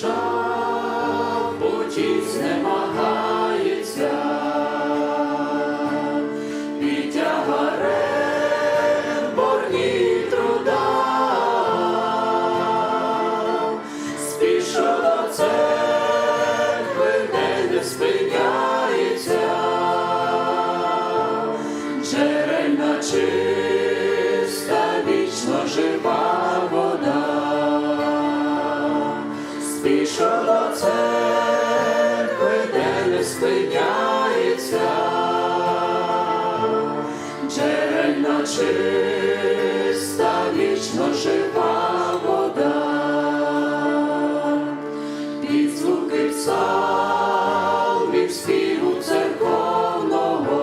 душа в путі знемагається, під тягарем борні труда, спішу до не спиняється, джерельна чиста, до не спиняється, джерельна чиста, вічно жива вода, під звуки псалмів співу церковного,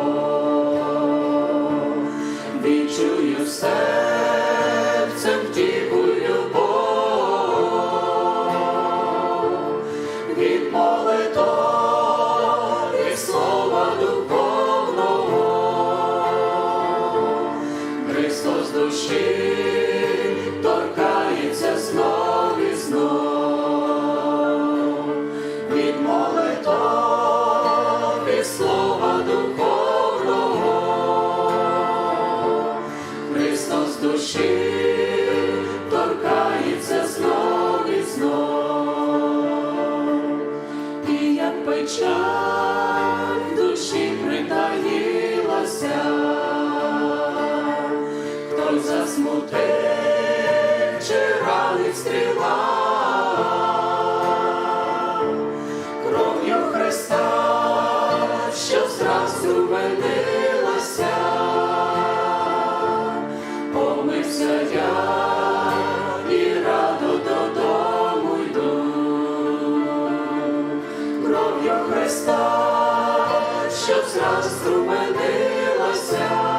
відчую серцем душі торкається знов і знов, від молитов і слова духовного, Христос душі торкається знов і знов, і як печаль чи ранить стріла, кров'ю Христа, що зразу винилася, помився я Христа, що зразу винилася,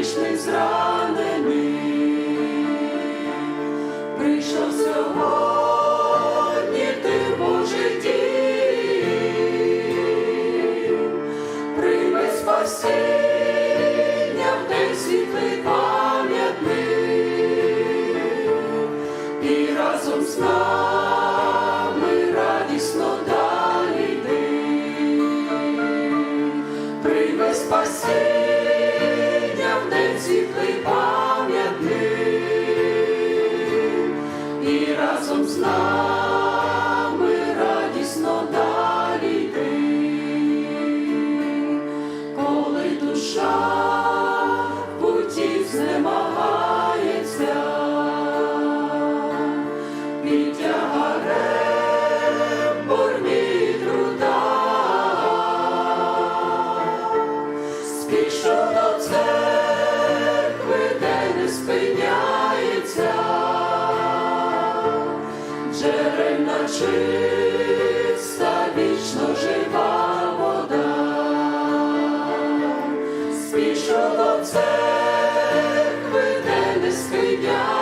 грішним зранений, прийшов сьогодні не спиняється, джерельна чиста, вічно жива вода, спішого церкви, де не спиняється.